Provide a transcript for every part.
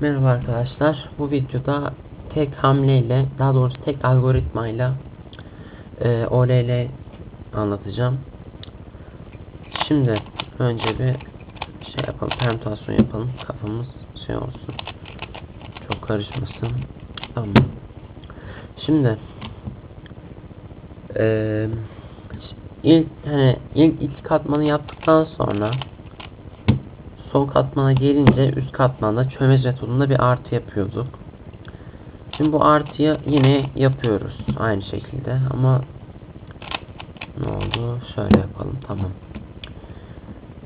Merhaba arkadaşlar. Bu videoda tek hamleyle, daha doğrusu tek algoritmayla e, OLL anlatacağım. Şimdi önce bir şey yapalım, permütasyon yapalım. Kafamız şey olsun. Çok karışmasın. Tamam. Şimdi e, ilk hani ilk iki katmanı yaptıktan sonra sol katmana gelince üst katmanda çömez metodunda bir artı yapıyorduk. Şimdi bu artıyı yine yapıyoruz aynı şekilde ama ne oldu? Şöyle yapalım tamam.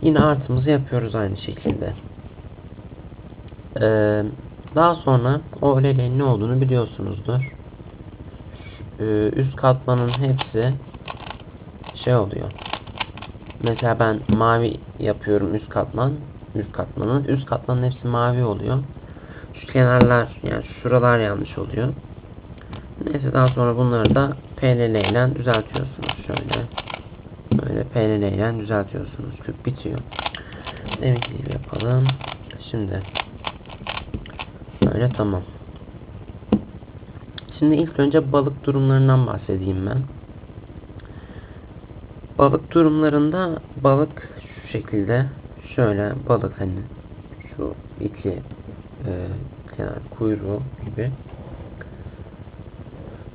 Yine artımızı yapıyoruz aynı şekilde. Ee, daha sonra o LL'nin ne olduğunu biliyorsunuzdur. Ee, üst katmanın hepsi şey oluyor. Mesela ben mavi yapıyorum üst katman üst katmanın. Üst katmanın hepsi mavi oluyor. Şu kenarlar yani şuralar yanlış oluyor. Neyse daha sonra bunları da PLL ile düzeltiyorsunuz. Şöyle böyle PLL ile düzeltiyorsunuz. Küp bitiyor. Demek gibi yapalım. Şimdi böyle tamam. Şimdi ilk önce balık durumlarından bahsedeyim ben. Balık durumlarında balık şu şekilde şöyle balık hani şu iki e, kenar kuyruğu gibi.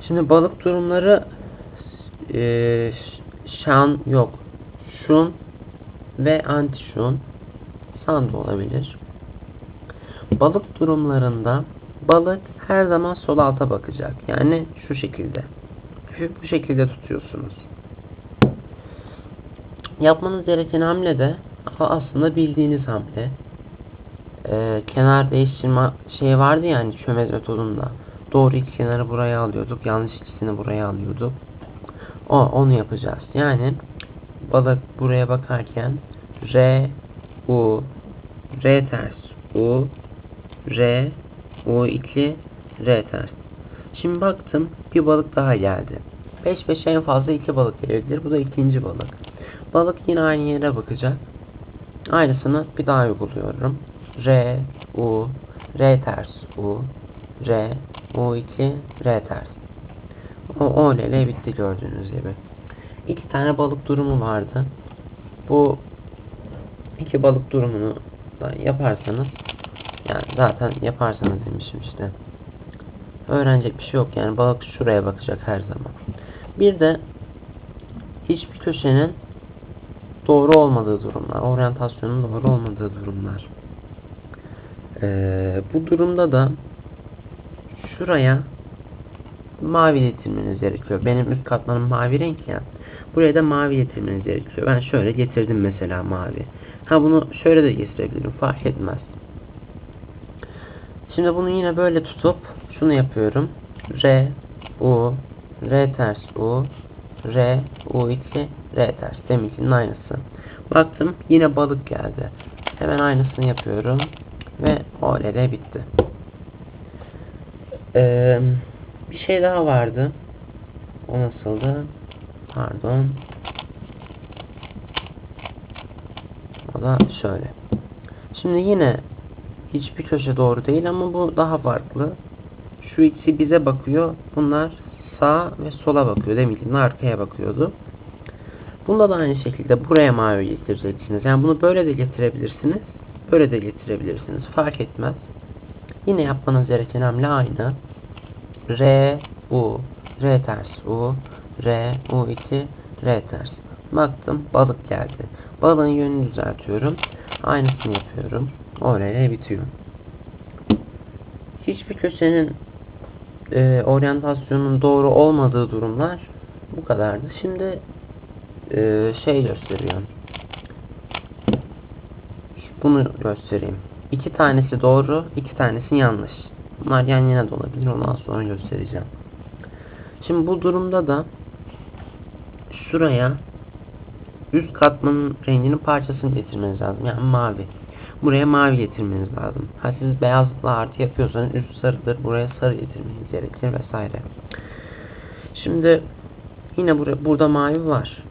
Şimdi balık durumları e, şan yok. Şun ve anti şun san da olabilir. Balık durumlarında balık her zaman sol alta bakacak. Yani şu şekilde. Şu, bu şekilde tutuyorsunuz. Yapmanız gereken hamle de aslında bildiğiniz hamle. Ee, kenar değiştirme şey vardı yani çömez metodunda. Doğru iki kenarı buraya alıyorduk. Yanlış ikisini buraya alıyorduk. O onu yapacağız. Yani balık buraya bakarken R U R ters U R U2 R ters. Şimdi baktım bir balık daha geldi. Peş peşe en fazla iki balık gelebilir. Bu da ikinci balık. Balık yine aynı yere bakacak. Aynısını bir daha uyguluyorum. R, U, R ters, U, R, U2, R ters. O, o ile bitti gördüğünüz gibi. İki tane balık durumu vardı. Bu iki balık durumunu da yaparsanız yani zaten yaparsanız demişim işte. Öğrenecek bir şey yok yani balık şuraya bakacak her zaman. Bir de hiçbir köşenin doğru olmadığı durumlar, oryantasyonun doğru olmadığı durumlar. Ee, bu durumda da şuraya mavi getirmeniz gerekiyor. Benim üst katmanım mavi renk ya. Buraya da mavi getirmeniz gerekiyor. Ben şöyle getirdim mesela mavi. Ha bunu şöyle de getirebilirim. Fark etmez. Şimdi bunu yine böyle tutup şunu yapıyorum. R, U, R ters U, R, U2, R ters. Deminkinin aynısı. Baktım yine balık geldi. Hemen aynısını yapıyorum. Ve olele bitti. Ee, bir şey daha vardı. O nasıldı? Pardon. O da şöyle. Şimdi yine hiçbir köşe doğru değil ama bu daha farklı. Şu ikisi bize bakıyor. Bunlar sağa ve sola bakıyor. Ki arkaya bakıyordu. Bunda da aynı şekilde buraya mavi getireceksiniz. Yani bunu böyle de getirebilirsiniz. Böyle de getirebilirsiniz. Fark etmez. Yine yapmanız gereken hamle aynı. R, U, R ters, U, R, U2, R ters. Baktım balık geldi. Balığın yönünü düzeltiyorum. Aynısını yapıyorum. Oraya bitiyor. Hiçbir köşenin e, oryantasyonun doğru olmadığı durumlar bu kadardı. Şimdi e, şey gösteriyor. Bunu göstereyim. İki tanesi doğru, iki tanesi yanlış. Bunlar yan yana da olabilir. Ondan sonra göstereceğim. Şimdi bu durumda da şuraya üst katmanın renginin parçasını getirmeniz lazım. Yani mavi. Buraya mavi getirmeniz lazım. Ha siz beyazla artı yapıyorsanız üst sarıdır. Buraya sarı getirmeniz gerekir vesaire. Şimdi yine buraya, burada mavi var.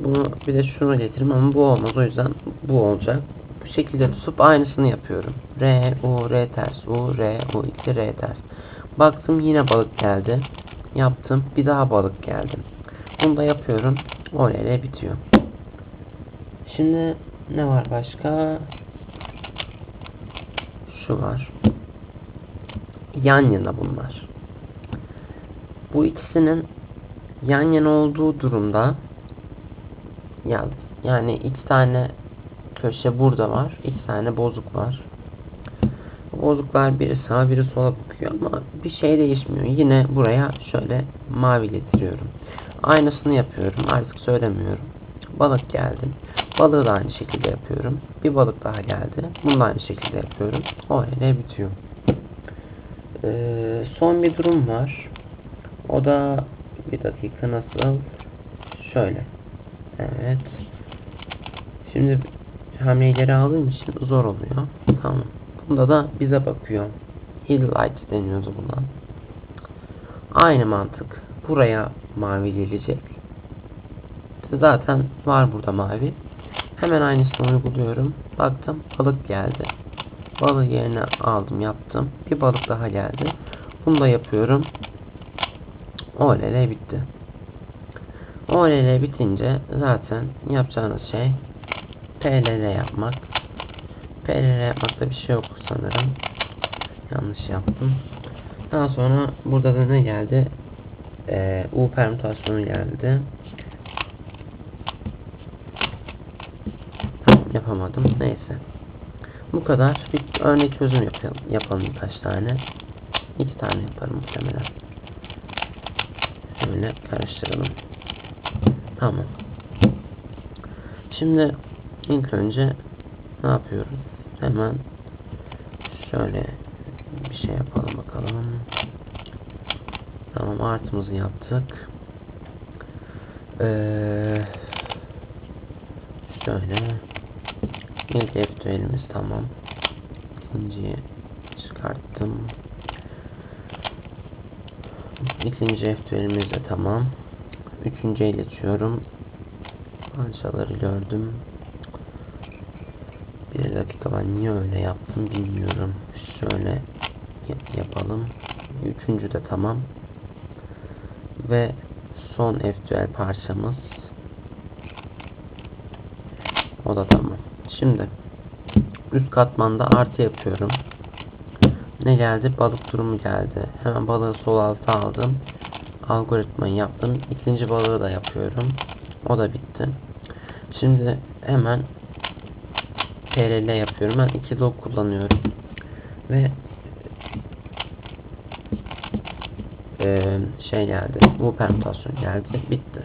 Bunu bir de şunu getiririm ama bu olmaz. O yüzden bu olacak. Bu şekilde tutup aynısını yapıyorum. R, U, R ters, U, R, U, 2, R ters. Baktım yine balık geldi. Yaptım. Bir daha balık geldi. Bunu da yapıyorum. Olele bitiyor. Şimdi ne var başka? Şu var. Yan yana bunlar. Bu ikisinin yan yana olduğu durumda ya yani iki tane köşe burada var. iki tane bozuk var. Bozuklar biri sağa biri sola bakıyor ama bir şey değişmiyor. Yine buraya şöyle mavi getiriyorum. Aynısını yapıyorum. Artık söylemiyorum. Balık geldi. Balığı da aynı şekilde yapıyorum. Bir balık daha geldi. Bunu da aynı şekilde yapıyorum. O öyle bitiyor. Ee, son bir durum var. O da bir dakika nasıl? Şöyle. Evet. Şimdi hamleyi geri aldığım için zor oluyor. Tamam. Bunda da bize bakıyor. Hill light deniyordu buna. Aynı mantık. Buraya mavi gelecek. Zaten var burada mavi. Hemen aynısını uyguluyorum. Baktım balık geldi. Balığı yerine aldım yaptım. Bir balık daha geldi. Bunu da yapıyorum. Olele bitti. Olele bitince zaten yapacağınız şey PLL yapmak. PLL yapmakta bir şey yok sanırım. Yanlış yaptım. Daha sonra burada da ne geldi? Ee, U permütasyonu geldi. Tamam, yapamadım. Neyse. Bu kadar. Bir örnek çözüm yapalım, yapalım birkaç tane. İki tane yaparım muhtemelen. Şöyle karıştıralım. Tamam. Şimdi ilk önce ne yapıyoruz? Hemen şöyle bir şey yapalım bakalım. Tamam artımızı yaptık. Ee, şöyle ilk F tamam. İkinciyi çıkarttım. İkinci F de tamam. Üçüncüye geçiyorum. Parçaları gördüm. Bir dakika ben niye öyle yaptım bilmiyorum. Şöyle yapalım. Üçüncü de tamam. Ve son F parçamız. O da tamam. Şimdi üst katmanda artı yapıyorum. Ne geldi? Balık durumu geldi. Hemen balığı sol alta aldım. Algoritmayı yaptım. İkinci balığı da yapıyorum. O da bitti. Şimdi hemen PLL yapıyorum. Ben 2 log kullanıyorum. Ve e, şey geldi. Bu permütasyon geldi. Bitti.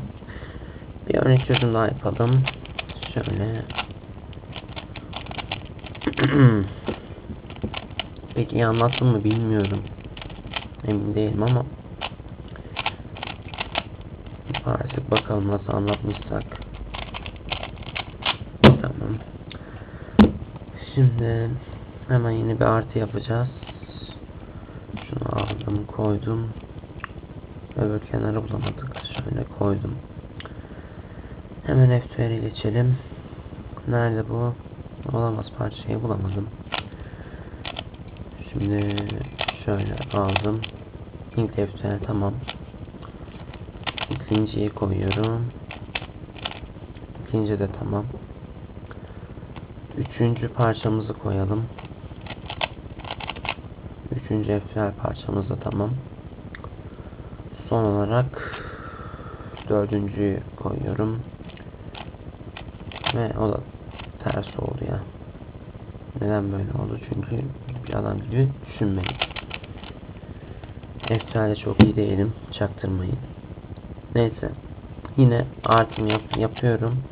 Bir örnek çözüm daha yapalım. Şöyle Peki iyi anlattım mı bilmiyorum. Emin değilim ama artık bakalım nasıl anlatmışsak. Tamam. Şimdi hemen yeni bir artı yapacağız. Şunu aldım koydum. Öbür kenarı bulamadık. Şöyle koydum. Hemen F2'ye geçelim. Nerede bu? Olamaz parçayı bulamadım. Şimdi şöyle aldım. İlk defter tamam. İkinciyi koyuyorum. İkinci de tamam. Üçüncü parçamızı koyalım. Üçüncü defter parçamız da tamam. Son olarak dördüncüyü koyuyorum. Ve o da ters oldu ya. Neden böyle oldu? Çünkü bir adam gibi düşünmeyin. Efsane çok iyi değilim. Çaktırmayın. Neyse. Yine artım yap yapıyorum.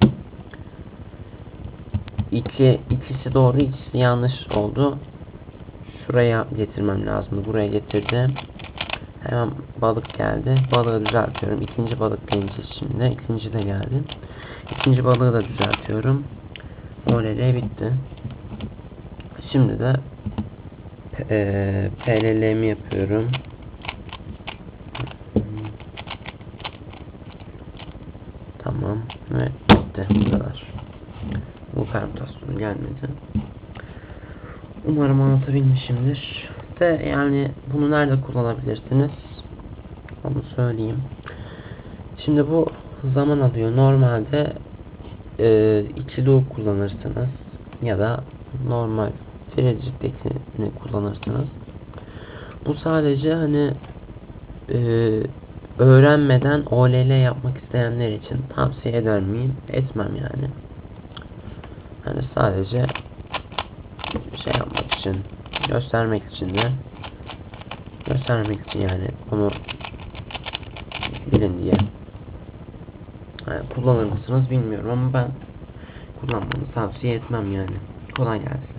İki, ikisi doğru, ikisi yanlış oldu. Şuraya getirmem lazım. Buraya getirdim. Hemen balık geldi. Balığı düzeltiyorum. İkinci balık gelecek şimdi. İkinci de geldi. İkinci balığı da düzeltiyorum. Olele bitti. Şimdi de e, PLL'mi yapıyorum. Tamam ve bitti bu kadar. Bu permütasyonu gelmedi. Umarım anlatabilmişimdir. De yani bunu nerede kullanabilirsiniz? Onu söyleyeyim. Şimdi bu zaman alıyor. Normalde e, içi doğu kullanırsınız ya da normal Frederic'tekini kullanırsınız. Bu sadece hani e, öğrenmeden OLL yapmak isteyenler için tavsiye eder miyim? Etmem yani. Hani sadece şey yapmak için, göstermek için de göstermek için yani bunu bilin diye. Kullanır mısınız bilmiyorum ama ben kullanmanızı tavsiye etmem yani. Kolay gelsin.